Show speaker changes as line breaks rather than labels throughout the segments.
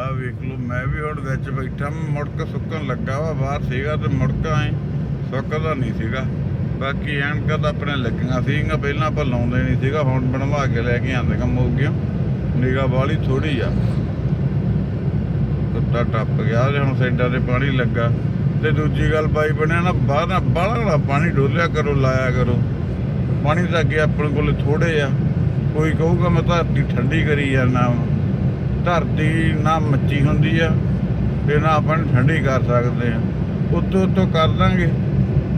ਆ ਵੇਖ ਲਓ, ਮੈਂ ਵੀ ਹੁਣ ਵਿੱਚ ਬੈਠਾ, ਮੁੜਕ ਸੁੱਕਣ ਲੱਗਾ ਵਾ, ਬਾਹਰ ਸੀਗਾ ਤੇ ਮੁੜਕਾ ਐ ਸੁੱਕਦਾ ਨਹੀਂ ਸੀਗਾ। ਬਾਕੀ ਐਨਕਾਂ ਤਾਂ ਆਪਣੇ ਲੱਗੀਆਂ ਸੀਗੀਆਂ, ਪਹਿਲਾਂ ਆਪਾਂ ਲਾਉਂਦੇ ਨਹੀਂ ਸੀਗਾ, ਹੁਣ ਬਣਵਾ ਕੇ ਲੈ ਕੇ ਆਂਦੇ ਕੰਮ ਹੋ ਗਿਆ। ਨਿਗਾ ਵਾਲੀ ਥੋੜੀ ਆ। ਕੁੱਤਾ ਟੱਪ ਗਿਆ ਤੇ ਹੁਣ ਸਾਈਡਾਂ ਤੇ ਪਾਣੀ ਲੱਗਾ। ਤੇ ਦੂਜੀ ਗੱਲ ਬਾਈ ਬਣਿਆ ਨਾ, ਬਾਹਰ ਨਾ ਬਾਹਲਾ ਨਾ ਪਾਣੀ ਡੋਲਿਆ ਕਰੋ, ਲਾਇਆ ਕਰੋ। ਪਾਣੀ ਤਾਂ ਅੱਗੇ ਆਪਣੇ ਕੋਲੇ ਥੋੜੇ ਆ। ਕੋਈ ਕਹੂਗਾ ਮੈਂ ਧਰਤੀ ਠੰਡੀ ਕਰੀ ਜਾਂਦਾ ਵਾਂ। ਧਰਤੀ ਨਾ ਮੱਚੀ ਹੁੰਦੀ ਆ ਤੇ ਨਾ ਆਪਾਂ ਠੰਡੀ ਕਰ ਸਕਦੇ ਆ। ਉੱਤੋਂ ਉੱਤੋਂ ਕਰ ਦਾਂਗੇ,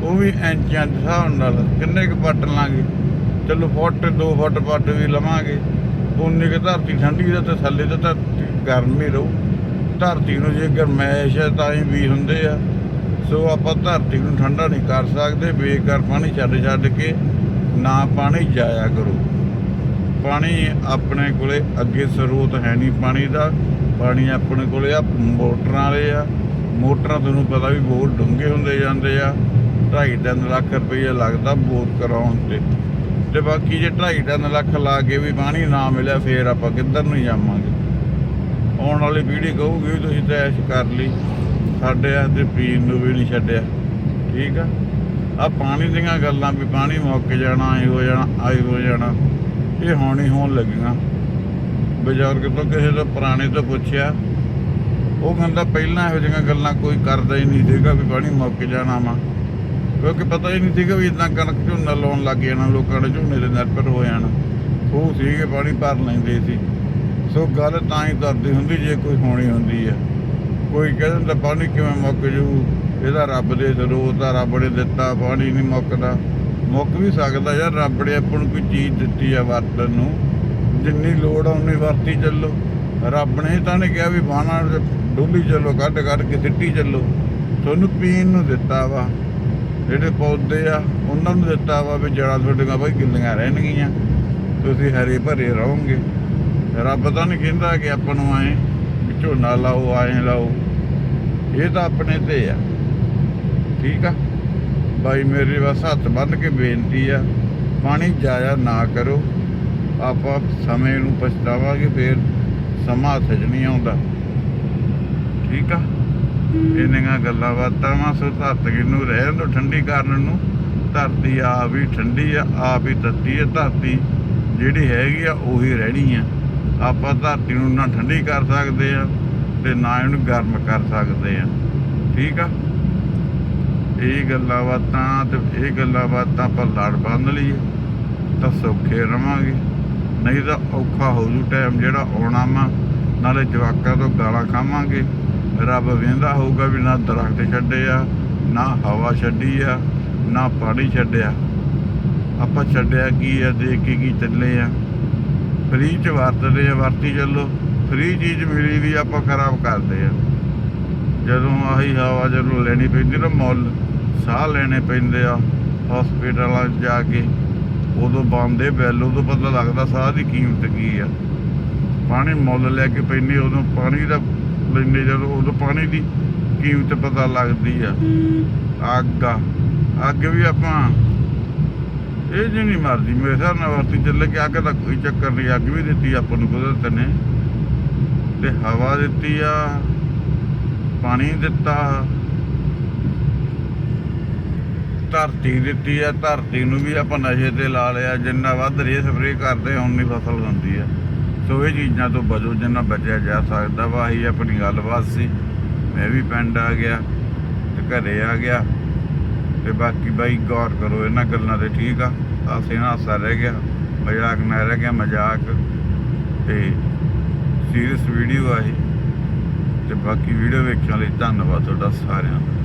ਉਹ ਵੀ ਇੰਚਾਂ ਦੇ ਹਿਸਾਬ ਨਾਲ, ਕਿੰਨੇ ਕੁ ਪੱਟ ਲਾਂਗੇ। ਚਲੋ ਫੁੱਟ 2 ਫੁੱਟ ਪੱਟ ਵੀ ਲਵਾਂਗੇ। ਉਨੀ ਕੁ ਧਰਤੀ ਠੰਡੀ ਦਾ ਤੇ ਥੱਲੇ ਤਾਂ ਧਰਤੀ ਗਰਮ ਹੀ ਰਹੂ। ਧਰਤੀ ਨੂੰ ਜੇ ਗਰਮੈਸ਼ ਹੈ ਤਾਂ ਹੀ ਵੀ ਹੁੰਦੇ ਆ। ਸੋ ਆਪਾਂ ਧਰਤੀ ਨੂੰ ਠੰਡਾ ਨਹੀਂ ਕਰ ਸਕਦੇ, ਬੇਕਾਰ ਪਾਣੀ ਛੱਡ ਛੱਡ ਕੇ ਨਾ ਪਾਣੀ ਜਾਇਆ ਕਰੋ। ਪਾਣੀ ਆਪਣੇ ਕੋਲੇ ਅੱਗੇ ਸਰੋਤ ਹੈ ਨਹੀਂ ਪਾਣੀ ਦਾ। ਪਾਣੀ ਆਪਣੇ ਕੋਲੇ ਆ, ਮੋਟਰਾਂ ਵਾਲੇ ਆ। ਮੋਟਰਾਂ ਤੁਹਾਨੂੰ ਪਤਾ ਵੀ ਬਹੁਤ ਡੂੰਘੇ ਹੁੰਦੇ ਜਾਂਦੇ ਆ। 2.5 ਲੱਖ ਰੁਪਏ ਲੱਗਦਾ ਬੋਰ ਕਰਾਉਣ ਤੇ। ਤੇ ਬਾਕੀ ਜੇ 2.5 ਲੱਖ ਲਾ ਕੇ ਵੀ ਪਾਣੀ ਨਾ ਮਿਲਿਆ, ਫੇਰ ਆਪਾਂ ਕਿੱਧਰ ਨੂੰ ਜਾਵਾਂਗੇ? ਆਉਣ ਵਾਲੀ ਪੀੜ੍ਹੀ ਕਹੂਗੀ ਵੀ ਤੁਸੀਂ ਤਾਂ ਐਸ਼ ਕਰ ਲਈ। ਸਾਡੇ ਆ ਤੇ ਪੀਣ ਨੂੰ ਵੀ ਨਹੀਂ ਛੱਡਿਆ। ਠੀਕ ਆ? ਆ ਪਾਣੀ ਦੀਆਂ ਗੱਲਾਂ ਵੀ ਪਾਣੀ ਮੁੱਕ ਜਾਣਾ ਆਈ ਹੋ ਜਾਣਾ ਆਏ ਹੋ ਜਾਣਾ। ਇਹ ਹੁਣ ਹੀ ਹੋਣ ਲੱਗੀਆਂ। ਬਜ਼ੁਰਗ ਤੋਂ ਕਿਸੇ ਤੋਂ ਪੁਰਾਣੇ ਤੋਂ ਪੁੱਛਿਆ। ਉਹ ਕਹਿੰਦਾ ਪਹਿਲਾਂ ਇਹੋ ਜਿਹੀਆਂ ਗੱਲਾਂ ਕੋਈ ਕਰਦਾ ਹੀ ਨਹੀਂ ਸੀਗਾ ਵੀ ਪਾਣੀ ਮੁੱਕ ਜਾਣਾ ਵਾ। ਕਿਉਂਕਿ ਪਤਾ ਹੀ ਨਹੀਂ ਸੀਗਾ ਵੀ ਇਦਾਂ ਕਣਕ ਝੋਨਾ ਲਾਉਣ ਲੱਗ ਜਾਣਾ, ਲੋਕਾਂ ਨੇ ਝੋਨੇ ਦੇ ਨਿਰਭਰ ਹੋ ਜਾਣਾ। ਉਹ ਸੀਗੇ ਪਾਣੀ ਭਰ ਲੈਂਦੇ ਸੀ। ਸੋ ਗੱਲ ਤਾਂ ਹੀ ਕਰਦੀ ਹੁੰਦੀ ਜੇ ਕੋਈ ਹੋਣੀ ਹੁੰਦੀ ਆ। ਕੋਈ ਕਹਿ ਦਿੰਦਾ ਪਾਣੀ ਕਿਵੇਂ ਮੁੱਕ ਜੂ? ਇਹਦਾ ਰੱਬ ਦੇ ਸਰੋਤ ਆ ਰੱਬ ਨੇ ਦਿੱਤਾ ਪਾਣੀ ਨਹੀਂ ਮੁੱਕਦਾ। ਮੁੱਕ ਵੀ ਸਕਦਾ ਯਾਰ, ਰੱਬ ਨੇ ਆਪਾਂ ਨੂੰ ਕੋਈ ਚੀਜ਼ ਦਿੱਤੀ ਆ ਵਰਤਣ ਨੂੰ। ਜਿੰਨੀ ਲੋੜ ਆ, ਉਨੀ ਵਰਤੀ ਚੱਲੋ। ਰੱਬ ਨੇ ਤਾਂ ਨਹੀਂ ਕਿਹਾ ਵੀ ਬਾਣਾ ਡੋਲੀ ਚੱਲੋ, ਕੱਢ ਕੱਢ ਕੇ ਸਿੱਟੀ ਚੱਲੋ। ਤੁਹਾਨੂੰ ਪੀਣ ਨੂੰ ਦਿੱਤਾ ਵਾ। ਜਿਹੜੇ ਪੌਦੇ ਆ, ਉਹਨਾਂ ਨੂੰ ਦਿੱਤਾ ਵਾ ਵੀ ਜੜਾਂ ਤੁਹਾਡੀਆਂ ਬਈ ਗਿੱਲੀਆਂ ਰਹਿਣਗੀਆਂ। ਤੁਸੀਂ ਹਰੇ ਭਰੇ ਰਹੋਗੇ। ਰੱਬ ਤਾਂ ਨਹੀਂ ਕਹਿੰਦਾ ਕਿ ਆਪਾਂ ਨੂੰ ਆਏ ਵੀ ਝੋਨਾ ਲਾਓ ਆਏ ਲਾਓ। ਇਹ ਤਾਂ ਆਪਣੇ ਤੇ ਆ। ਠੀਕ ਆ? ਬਾਈ ਮੇਰੇ ਬਸ ਹੱਥ ਬੰਨ ਕੇ ਬੇਨਤੀ ਆ ਪਾਣੀ ਜਾਇਆ ਨਾ ਕਰੋ। ਆਪਾਂ ਸਮੇਂ ਨੂੰ ਪਛਤਾਵਾਂਗੇ ਫੇਰ ਸਮਾਂ ਹੱਥ 'ਚ ਨਹੀਂ ਆਉਂਦਾ। ਠੀਕ ਆ? ਇੰਨੀਆਂ ਗੱਲਾਂ ਬਾਤਾਂ ਵਾ ਸੋ ਧਰਤੀ ਨੂੰ ਰਹਿਣ ਤੋਂ ਠੰਡੀ ਕਰਨ ਨੂੰ। ਧਰਤੀ ਆਪ ਵੀ ਠੰਡੀ ਆ ਆਪ ਹੀ ਤੱਤੀ ਆ ਧਰਤੀ ਜਿਹੜੀ ਹੈਗੀ ਆ ਉਹੀ ਰਹਿਣੀ ਆ। ਆਪਾਂ ਧਰਤੀ ਨੂੰ ਨਾ ਠੰਡੀ ਕਰ ਸਕਦੇ ਆ ਤੇ ਨਾ ਇਹਨੂੰ ਗਰਮ ਕਰ ਸਕਦੇ ਆ। ਠੀਕ ਆ? ਇਹ ਗੱਲਾਂ ਬਾਤਾਂ ਤੇ ਇਹ ਗੱਲਾਂ ਬਾਤਾਂ ਆਪਾਂ ਲੜ ਬੰਨ ਲਈਏ ਤਾਂ ਸੌਖੇ ਰਵਾਂਗੇ। ਨਹੀਂ ਤਾਂ ਔਖਾ ਹੋ ਜੂ ਟਾਈਮ ਜਿਹੜਾ ਆਉਣਾ ਵਾ, ਨਾਲੇ ਜਵਾਕਾਂ ਤੋਂ ਗਾਲਾਂ ਖਾਵਾਂਗੇ। ਰੱਬ ਵੇਂਦਾ ਹੋਊਗਾ ਵੀ ਨਾ ਦਰਖਤ ਛੱਡੇ ਆ ਨਾ ਹਵਾ ਛੱਡੀ ਆ, ਨਾ ਪਾਣੀ ਛੱਡਿਆ। ਆਪਾਂ ਛੱਡਿਆ ਕੀ ਆ, ਦੇਖ ਕੇ ਕੀ ਚੱਲੇ ਆ। ਫ੍ਰੀ ਚ ਵਰਤਦੇ ਆ, ਵਰਤੀ ਚੱਲੋ। ਫ੍ਰੀ ਚੀਜ਼ ਮਿਲੀ ਵੀ ਆਪਾਂ ਖਰਾਬ ਕਰਦੇ ਆ। ਜਦੋਂ ਆਹੀ ਹਵਾ ਜਦੋਂ ਲੈਣੀ ਪੈਂਦੀ ਨਾ ਮੁੱਲ ਸਾਹ ਲੈਣੇ ਪੈਂਦੇ ਆ ਹਸਪੀਟਲਾਂ ਜਾ ਕੇ। ਉਦੋਂ ਬੰਦੇ ਬਿੱਲ, ਉਦੋਂ ਪਤਾ ਲੱਗਦਾ ਸਾਹ ਦੀ ਕੀਮਤ ਕੀ ਆ। ਪਾਣੀ ਮੁੱਲ ਲੈ ਕੇ ਪੈਂਦੇ, ਉਦੋਂ ਪਾਣੀ ਦਾ ਲੈਂਦੇ ਜਦੋਂ, ਉਦੋਂ ਪਾਣੀ ਦੀ ਕੀਮਤ ਪਤਾ ਲੱਗਦੀ ਆ। ਅੱਗ ਆ, ਅੱਗ ਵੀ ਆਪਾਂ ਇਹ ਜੀ ਨਹੀਂ ਮਰਦੀ। ਮੇਰੇ ਹਿਸਾਬ ਨਾਲ ਵਰਤੀ ਚੱਲੇ ਕਿ ਅੱਗ ਦਾ ਕੋਈ ਚੱਕਰ ਨਹੀਂ, ਅੱਗ ਵੀ ਦਿੱਤੀ ਆਪਾਂ ਨੂੰ ਕੁਦਰਤ ਨੇ। ਤੇ ਹਵਾ ਦਿੱਤੀ ਆ, ਪਾਣੀ ਦਿੱਤਾ ਧਰਤੀ ਦਿੱਤੀ ਆ, ਧਰਤੀ ਨੂੰ ਵੀ ਆਪਾਂ ਨਸ਼ੇ ਤੇ ਲਾ ਲਿਆ, ਜਿੰਨਾ ਵੱਧ ਰੇ ਸਪਰੇ ਕਰਦੇ ਉਨੀ ਫਸਲ ਹੁੰਦੀ ਆ। ਸੋ ਇਹ ਚੀਜ਼ਾਂ ਤੋਂ ਬਚੋ, ਜਿੰਨਾ ਬਚਿਆ ਜਾ ਸਕਦਾ। ਵਾ ਆਹੀ ਆਪਣੀ ਗੱਲਬਾਤ ਸੀ। ਮੈਂ ਵੀ ਪਿੰਡ ਆ ਗਿਆ ਤੇ ਘਰੇ ਆ ਗਿਆ। ਤੇ ਬਾਕੀ ਬਾਈ ਗੌਰ ਕਰੋ, ਇਹਨਾਂ ਗੱਲਾਂ ਤੇ ਠੀਕ ਆ। ਹਾਸੇ ਨਾਲ ਹਾਸਾ ਰਹਿ ਗਿਆ, ਮਜ਼ਾਕ ਨਾ ਰਹਿ ਗਿਆ, ਮਜ਼ਾਕ। ਤੇ ਸੀਰੀਅਸ ਵੀਡੀਓ ਆ ਇਹ। ਤੇ ਬਾਕੀ ਵੀਡੀਓ ਵੇਖਣ ਲਈ ਧੰਨਵਾਦ ਤੁਹਾਡਾ ਸਾਰਿਆਂ ਦਾ।